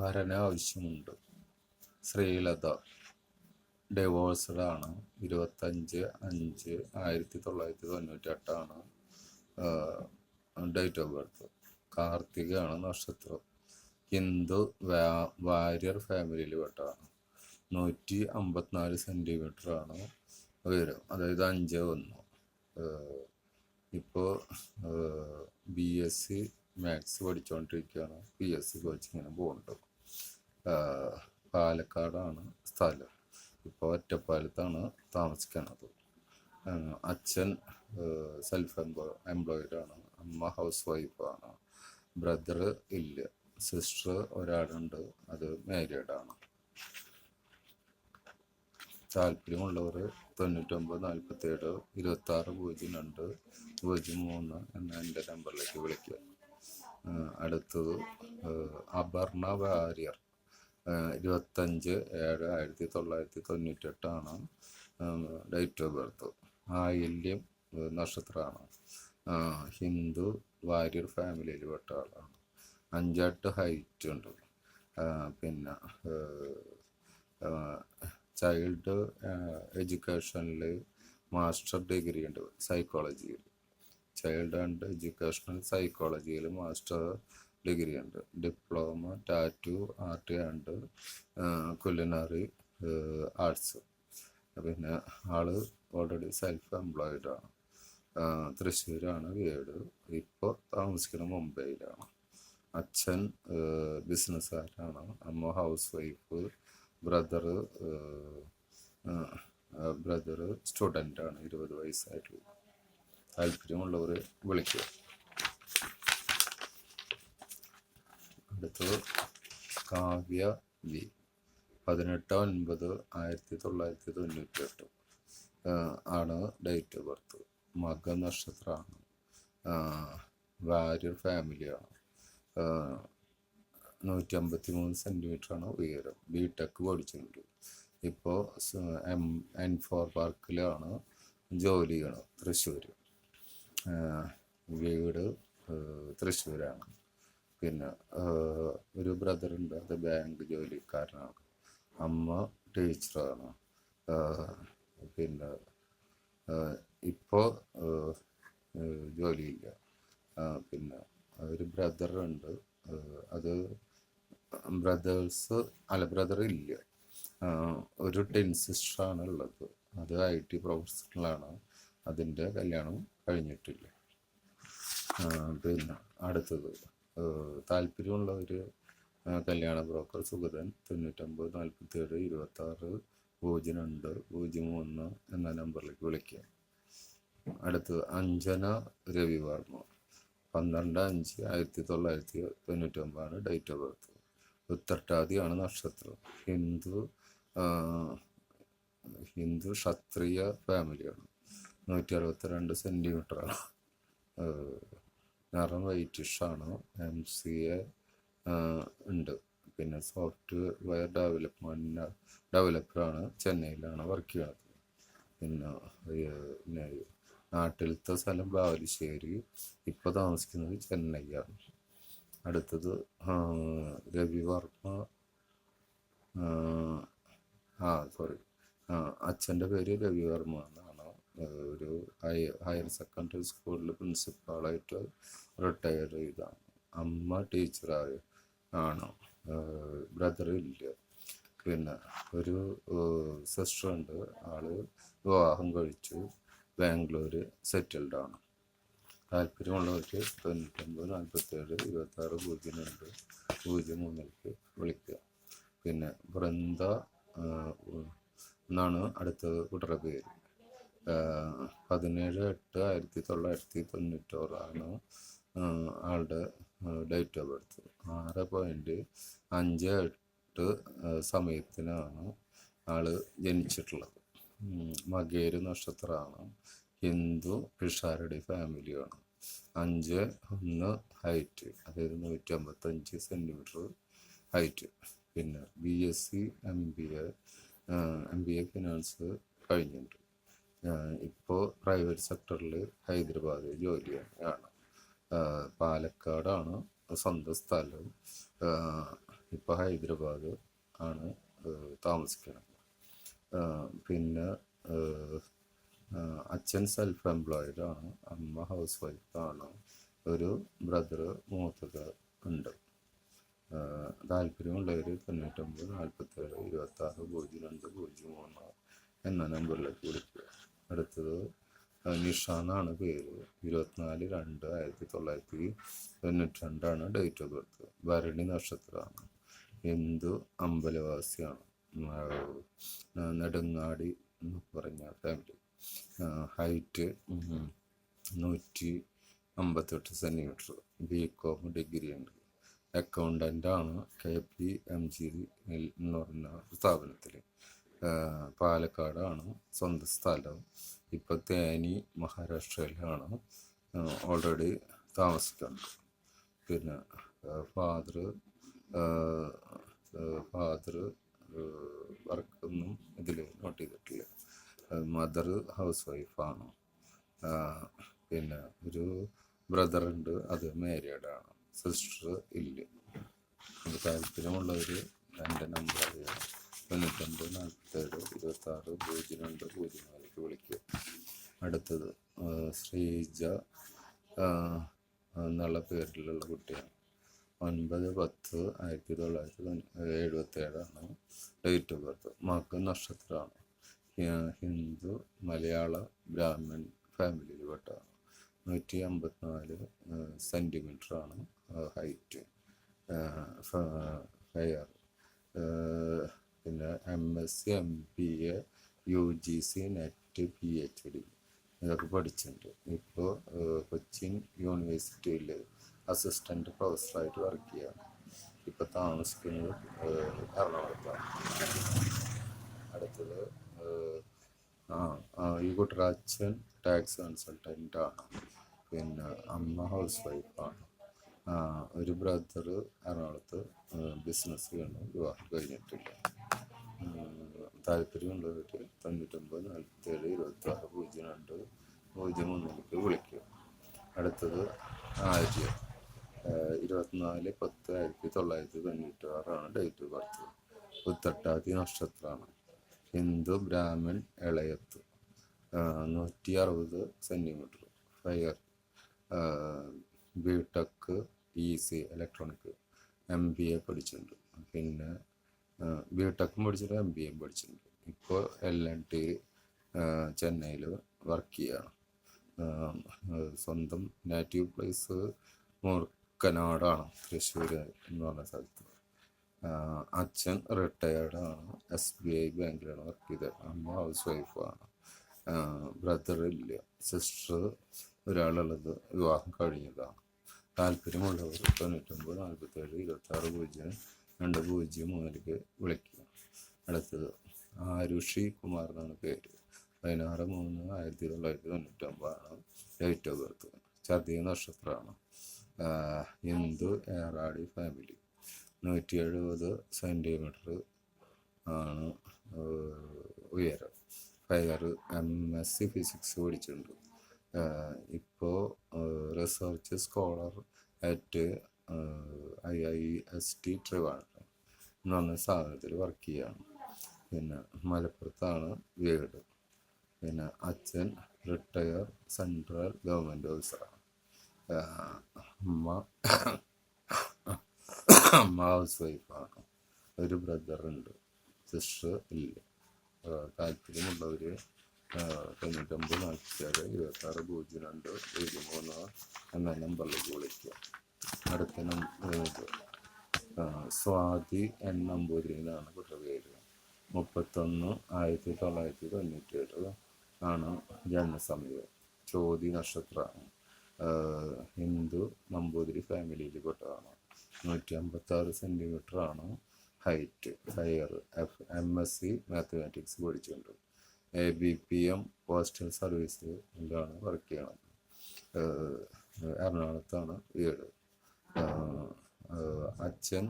വരന് ആവശ്യമുണ്ട് ശ്രീലത ഡിവോഴ്സ്ഡ് ആണ് ഇരുപത്തഞ്ച് അഞ്ച് ആയിരത്തി തൊള്ളായിരത്തി തൊണ്ണൂറ്റി എട്ടാണ് ഡേറ്റ് ഓഫ് ബർത്ത് കാർത്തികയാണ് നക്ഷത്രം. ഹിന്ദു വാര്യർ ഫാമിലിയിൽ പെട്ടതാണ്. നൂറ്റി അമ്പത്തിനാല് സെന്റിമീറ്ററാണ് ഉയരം. അതായത് അഞ്ച് ഒന്ന്. ഇപ്പോൾ ബി എസ് സി മാത്സ് പഠിച്ചുകൊണ്ടിരിക്കുകയാണ് പി എസ് സി കോച്ചിങ്ങിന് പോകുന്നുണ്ട് പാലക്കാടാണ് സ്ഥലം. ഇപ്പോൾ ഒറ്റപ്പാലത്താണ് താമസിക്കുന്നത് അച്ഛൻ സെൽഫ് എംപ്ലോ എംപ്ലോയിഡാണ് അമ്മ ഹൗസ് വൈഫാണ് ബ്രദർ ഇല്ല. സിസ്റ്റർ ഒരാളുണ്ട്. അത് മാരീഡ് ആണ്. താല്പര്യമുള്ളവർ തൊണ്ണൂറ്റൊമ്പത് നാൽപ്പത്തേഴ് ഇരുപത്തി ആറ് പൂജ്യം രണ്ട് പൂജ്യം മൂന്ന് എന്ന എന്റെ നമ്പറിലേക്ക് വിളിക്കുക. അടുത്തത് അപർണ വാര്യർ. ഇരുപത്തഞ്ച് ഏഴ് ആയിരത്തി തൊള്ളായിരത്തി തൊണ്ണൂറ്റെട്ടാണ് ഡേറ്റ് ഓഫ് ബർത്ത് ആയില്യം നക്ഷത്രമാണ്. ഹിന്ദു വാര്യർ ഫാമിലിയിൽ പെട്ട ആളാണ്. അഞ്ചെട്ട് ഹൈറ്റ് ഉണ്ട്. പിന്നെ ചൈൽഡ് എഡ്യൂക്കേഷനിൽ മാസ്റ്റർ ഡിഗ്രി ഉണ്ട് സൈക്കോളജിയിൽ ചൈൽഡ് ആൻഡ് എഡ്യൂക്കേഷണൽ സൈക്കോളജിയിൽ മാസ്റ്റർ ഡിഗ്രി ഉണ്ട്. Diploma tattoo art and culinary arts. പിന്നെ ആൾ ഓൾറെഡി സെൽഫ് എംപ്ലോയിഡ് ആണ് തൃശ്ശൂരാണ് വീട്. ഇപ്പോൾ താമസിക്കുന്നത് മുംബൈയിലാണ്. അച്ഛൻ ബിസിനസ്സുകാരാണ് അമ്മ ഹൗസ് വൈഫ് ബ്രദർ ബ്രദർ സ്റ്റുഡന്റാണ് ഇരുപത് വയസ്സായിട്ടുള്ളൂ. താല്പര്യമുള്ളവർ വിളിക്കുക അടുത്തത് കാവ്യ വി. പതിനെട്ട് ഒൻപത് ആയിരത്തി തൊള്ളായിരത്തി തൊണ്ണൂറ്റി എട്ട് ആണ് ഡേറ്റ് ഓഫ് ബർത്ത് മക നക്ഷത്രമാണ് വാര്യർ ഫാമിലിയാണ് നൂറ്റി അമ്പത്തി മൂന്ന് സെന്റിമീറ്റർ ആണ് ഉയരം. ബി ടെക് പഠിച്ചിട്ടുണ്ട് ഇപ്പോൾ എം എൻ ഫോർ പാർക്കിലാണ് ജോലി ചെയ്യണം തൃശ്ശൂർ വീട് തൃശ്ശൂരാണ്. പിന്നെ ഒരു ബ്രദറുണ്ട് അത് ബാങ്ക് ജോലിക്കാരനാണ്. അമ്മ ടീച്ചറാണ്. പിന്നെ ഇപ്പോൾ ജോലിയില്ല. പിന്നെ ഒരു ബ്രദറുണ്ട്. അത് ബ്രദേഴ്സ് അല്ല ബ്രദർ ഇല്ല ഒരു ടെൻ സിസ്റ്ററാണ് ഉള്ളത്. അത് ഐ ടി പ്രൊഫഷണലാണ്. അതിന്റെ കല്യാണം കഴിഞ്ഞിട്ടില്ല. പിന്നെ അടുത്തത്. ആഹ് ഒരു കല്യാണ ബ്രോക്കർ സുഗതൻ തൊണ്ണൂറ്റൊമ്പത് നാൽപ്പത്തേഴ് ഇരുപത്താറ് പൂജ്യം രണ്ട് പൂജ്യം ഒന്ന് എന്ന നമ്പറിലേക്ക് വിളിക്കുക അടുത്തത് അഞ്ജന രവിവർമ്മ. പന്ത്രണ്ട് അഞ്ച് ആയിരത്തി തൊള്ളായിരത്തി തൊണ്ണൂറ്റൊമ്പതാണ് ഡേറ്റ് ഓഫ് ബർത്ത് ഉത്തരട്ടാതിയാണ് നക്ഷത്രം. ഹിന്ദു ഹിന്ദു ക്ഷത്രിയ ഫാമിലിയാണ് നൂറ്റി അറുപത്തി രണ്ട് സെന്റിമീറ്ററാണ് നിറം വൈറ്റിഷാണ് എം സി എ ഉണ്ട്. പിന്നെ സോഫ്റ്റ്വെയർ ഡെവലപ്മെന്റ് ഡെവലപ്പറാണ് ചെന്നൈയിലാണ് വർക്ക് ചെയ്യുന്നത്. പിന്നെ നാട്ടിലത്തെ സ്ഥലം ബാലുശ്ശേരി ഇപ്പോൾ താമസിക്കുന്നത് ചെന്നൈയാണ്. അടുത്തത് രവിവർമ്മ ആ സോറി അച്ഛന്റെ പേര് രവിവർമ്മ എന്നാണ്. ഒരു ഹയർ ഹയർ സെക്കൻഡറി സ്കൂളിൽ പ്രിൻസിപ്പാളായിട്ട് റിട്ടയർ ചെയ്താണ്. അമ്മ ടീച്ചറായ ആണ്. ബ്രദർ ഇല്ല. പിന്നെ ഒരു സിസ്റ്റർ ഉണ്ട്. ആൾ വിവാഹം കഴിച്ചു. ബാംഗ്ലൂർ സെറ്റിൽഡ് ആണ്. താല്പര്യമുള്ളവർക്ക് തൊണ്ണൂറ്റൊമ്പത് നാൽപ്പത്തേഴ് ഇരുപത്താറ് പൂജ്യം രണ്ട് പൂജ്യം മൂന്നിലേക്ക് വിളിക്കുക. പിന്നെ വൃന്ദ എന്നാണ് അടുത്ത കുട്ടറ പേര്. പതിനേഴ് എട്ട് ആയിരത്തി തൊള്ളായിരത്തി തൊണ്ണൂറ്റോറാണ് ആളുടെ ഡേറ്റ് ഓഫ് ബർത്ത് ആറ് പോയിന്റ് അഞ്ച് എട്ട് സമയത്തിനാണ് ആൾ ജനിച്ചിട്ടുള്ളത്. മകേര് നക്ഷത്രമാണ് ഹിന്ദു പിഷാരടി ഫാമിലിയാണ് അഞ്ച് ഒന്ന് ഹൈറ്റ് അതായത് നൂറ്റി അമ്പത്തഞ്ച് സെന്റിമീറ്റർ ഹൈറ്റ് പിന്നെ B S C M B A M B A finance കഴിഞ്ഞിട്ടുണ്ട്. ഇപ്പോൾ പ്രൈവറ്റ് സെക്ടറിൽ ഹൈദരാബാദ് ജോലിയാണ് ആണ്. പാലക്കാടാണ് സ്വന്തം സ്ഥലം. ഇപ്പോൾ ഹൈദരാബാദ് ആണ് താമസിക്കുന്നത് പിന്നെ അച്ഛൻ സെൽഫ് എംപ്ലോയിഡ് ആണ് അമ്മ ഹൗസ് വൈഫ് ആണ് ഒരു ബ്രദർ മൂത്തത് ഉണ്ട്. താല്പര്യമുള്ളവർ തൊണ്ണൂറ്റൊമ്പത് നാൽപ്പത്തേഴ് ഇരുപത്താറ് പൂജ്യം രണ്ട് പൂജ്യം മൂന്ന് എന്ന നമ്പറിലേക്ക് വിളിക്കുക. അടുത്തത് നിഷാന്നാണ് പേര്. ഇരുപത്തിനാല് രണ്ട് ആയിരത്തി തൊള്ളായിരത്തി തൊണ്ണൂറ്റി രണ്ടാണ് ഡേറ്റ് ഓഫ് ബർത്ത് ഭരണി നക്ഷത്രമാണ്. ഹിന്ദു അമ്പലവാസിയാണ്. നെടുങ്ങാടി എന്ന് പറഞ്ഞ ഫാമിലി ഹൈറ്റ് നൂറ്റി അമ്പത്തെട്ട് സെന്റിമീറ്റർ ബി കോം ഡിഗ്രി ഉണ്ട് അക്കൗണ്ടന്റാണ് കെ പി എം ജി എന്ന് പറഞ്ഞ സ്ഥാപനത്തിൽ പാലക്കാടാണ്. സ്വന്തം സ്ഥലം. ഇപ്പോൾ തേനി മഹാരാഷ്ട്രയിലാണ്. ഓൾറെഡി താമസിക്കുന്നത് പിന്നെ ഫാദർ ഫാദർ വർക്കൊന്നും ഇതിൽ നോട്ട് ചെയ്തിട്ടില്ല. മദർ ഹൗസ് വൈഫാണ്. പിന്നെ ഒരു ബ്രദർ ഉണ്ട് അത് മേരിയഡാണ് സിസ്റ്റർ ഇല്ല. താല്പര്യമുള്ളവർ എന്റെ നമ്പർ അറിയാം തൊണ്ണൂറ്റൊമ്പത് നാൽപ്പത്തേഴ് ഇരുപത്താറ് പൂജ്യം രണ്ട് പൂജ്യം നാലിലേക്ക് വിളിക്കുക അടുത്തത് ശ്രീജ എന്നുള്ള പേരിലുള്ള കുട്ടിയാണ്. ഒൻപത് പത്ത് ആയിരത്തി തൊള്ളായിരത്തി എഴുപത്തേഴാണ് ഡേറ്റ് ഓഫ് ബർത്ത്. മക നക്ഷത്രമാണ്. ഹിന്ദു മലയാള ബ്രാഹ്മൺ ഫാമിലിയിൽ പെട്ടതാണ് നൂറ്റി അമ്പത്തിനാല് സെന്റിമീറ്റർ ആണ് ഹൈറ്റ് ഹയർ പിന്നെ M S C M P A U G C net P H D ഇതൊക്കെ പഠിച്ചിട്ടുണ്ട്. ഇപ്പോൾ കൊച്ചിൻ യൂണിവേഴ്സിറ്റിയിൽ അസിസ്റ്റന്റ് പ്രൊഫസറായിട്ട് വർക്ക് ചെയ്യാണ്. ഇപ്പോൾ താമസിക്കുന്നത് എറണാകുളത്താണ്. അടുത്തത് ആ ഈ കൂട്ടർ അച്ഛൻ ടാക്സ് കൺസൾട്ടന്റാണ് പിന്നെ അമ്മ ഹൗസ് വൈഫാണ് ഒരു ബ്രദർ എറണാകുളത്ത് ബിസിനസ് ചെയ്യണം വിവാഹം കഴിഞ്ഞിട്ടില്ല. താല്പര്യമുള്ളവർ തൊണ്ണൂറ്റൊമ്പത് നാൽപ്പത്തേഴ് ഇരുപത്തി ആറ് പൂജ്യം രണ്ട് പൂജ്യം മൂന്നിലേക്ക് വിളിക്കുക അടുത്തത് ആര്യ. ഇരുപത്തിനാല് പത്ത് ആയിരത്തി തൊള്ളായിരത്തി തൊണ്ണൂറ്റി ആറാണ് ഡേറ്റ് ബർത്ത് പുത്തട്ടാതി നക്ഷത്രമാണ് ഹിന്ദു ബ്രാഹ്മൺ ഇളയത്ത്. നൂറ്റി അറുപത് centimetre fair B E C electronic M B A പഠിച്ചിട്ടുണ്ട്. പിന്നെ ബി ടെക്കും പഠിച്ചിട്ട് എം ബി എയും പഠിച്ചിട്ടുണ്ട് ഇപ്പോൾ എൽ എൻ ടി ചെന്നൈയിൽ വർക്ക് ചെയ്യുകയാണ് സ്വന്തം നേറ്റീവ് പ്ലേസ് മൂർക്കനാടാണ് തൃശ്ശൂർ എന്ന് പറഞ്ഞ സ്ഥലത്ത്. അച്ഛൻ റിട്ടയർഡ് ആണ് എസ് ബി ഐ ബാങ്കിലാണ് വർക്ക് ചെയ്തത്. അമ്മ ഹൗസ് വൈഫാണ് ബ്രദർ ഇല്ല സിസ്റ്റർ ഒരാളുള്ളത് വിവാഹം കഴിഞ്ഞതാണ്. താല്പര്യമുള്ളവർ തൊണ്ണൂറ്റൊമ്പത് നാൽപ്പത്തേഴ് ഇരുപത്താറ് പൂജ്യം രണ്ട് പൂജ്യം മൂന്നിലേക്ക് വിളിക്കുക. അടുത്തത് ആരുഷി കുമാർ എന്നാണ് പേര്. പതിനാറ് മൂന്ന് ആയിരത്തി തൊള്ളായിരത്തി തൊണ്ണൂറ്റൊമ്പതാണ് ഡേറ്റ് ഓഫ് ബർത്ത് ചതയ നക്ഷത്രമാണ് ഹിന്ദു ഏറാടി ഫാമിലി നൂറ്റി എഴുപത് സെന്റിമീറ്റർ ആണ് ഉയരം. Fair M S C physics പഠിച്ചിട്ടുണ്ട്. ഇപ്പോൾ research scholar at I I S T Trivandrum എന്ന് പറഞ്ഞ സ്ഥാപനത്തിൽ വർക്ക് ചെയ്യാണ്. പിന്നെ മലപ്പുറത്താണ് വീട്. പിന്നെ അച്ഛൻ റിട്ടയർ സെൻട്രൽ ഗവൺമെന്റ് ഓഫീസറാണ് അമ്മ അമ്മ ഹൗസ് വൈഫാണ് ഒരു ബ്രദറുണ്ട് സിസ്റ്റർ ഇല്ല. താല്പര്യമുള്ളവർ തൊണ്ണൂറ്റൊമ്പത് ഇരുപത്തി ഇരുപത്താറ് പൂജ്യം രണ്ട് പൂജ്യം മൂന്ന് എന്ന നമ്പറിലേക്ക് വിളിക്കുക. അടുത്ത നമ്പർ സ്വാതി എൻ നമ്പൂതിരി എന്നാണ് കുട്ടിയുടെ പേര്. മുപ്പത്തൊന്ന് ആയിരത്തി തൊള്ളായിരത്തി തൊണ്ണൂറ്റി ഏഴ് ആണ് ജന്മസമയം. ചോതി നക്ഷത്രമാണ് ഹിന്ദു നമ്പൂതിരി ഫാമിലിയിൽ പെട്ടതാണ് നൂറ്റി അമ്പത്തി ആറ് സെന്റിമീറ്റർ ആണ് height higher. F M S C mathematics പഠിച്ചിട്ടുണ്ട്. ബി പി എം പോസ്റ്റൽ സർവീസിലാണ് വർക്ക് ചെയ്യണത്? എറണാകുളത്താണ് വീട്. അച്ഛൻ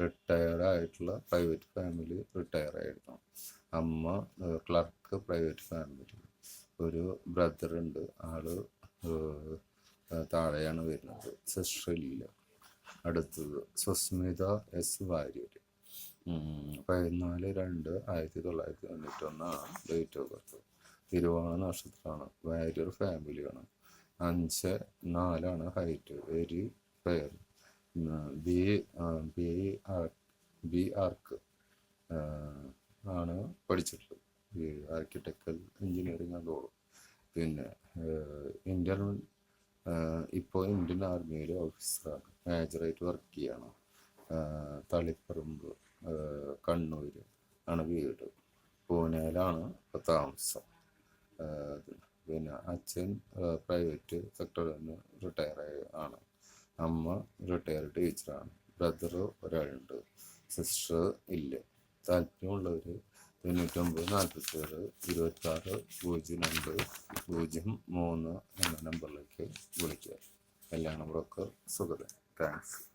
റിട്ടയർഡ് ആയിട്ടുള്ള പ്രൈവറ്റ് ഫാമിലി റിട്ടയർ ആയിരുന്നു. അമ്മ ക്ലർക്ക് പ്രൈവറ്റ് ഫാമിലി ഒരു ബ്രദറുണ്ട് ആൾ താഴെയാണ് വരുന്നത്. സിസ്റ്ററില്ല അടുത്തത് സുസ്മിത എസ് വാര്യർ പതിനാല് രണ്ട് ആയിരത്തി തൊള്ളായിരത്തി തൊണ്ണൂറ്റി ഒന്നാണ് ഡേറ്റ് ഓഫ് ബർത്ത് തിരുവോണ നക്ഷത്രമാണ് വാര്യർ ഫാമിലിയാണ് അഞ്ച് നാലാണ് height very fair B B R B arch ആണ് പഠിച്ചിട്ടുള്ളത്. ഈ ആർക്കിടെക്ചർ എഞ്ചിനീയറിംഗ് അതോളം പിന്നെ ഇന്ത്യൻ ഇപ്പോൾ ഇന്ത്യൻ ആർമിയിലെ ഓഫീസറാണ് മേജറായിട്ട് വർക്ക് ചെയ്യണം. തളിപ്പറമ്പ്. കണ്ണൂർ ആണ് വീട്. പൂനെയിലാണ് താമസം പിന്നെ അച്ഛൻ പ്രൈവറ്റ് സെക്ടറിൽ നിന്ന് റിട്ടയർ ആണ്. അമ്മ റിട്ടയർഡ് ടീച്ചറാണ് ബ്രദർ ഒരാളുണ്ട്. സിസ്റ്റർ ഇല്ല. താല്പര്യമുള്ളവർ തൊണ്ണൂറ്റൊമ്പത് നാൽപ്പത്തേഴ് ഇരുപത്താറ് പൂജ്യം രണ്ട് പൂജ്യം മൂന്ന് എന്ന നമ്പറിലേക്ക് വിളിക്കുക. എല്ലാ നമ്പറൊക്കെ സുഖം താങ്ക്സ്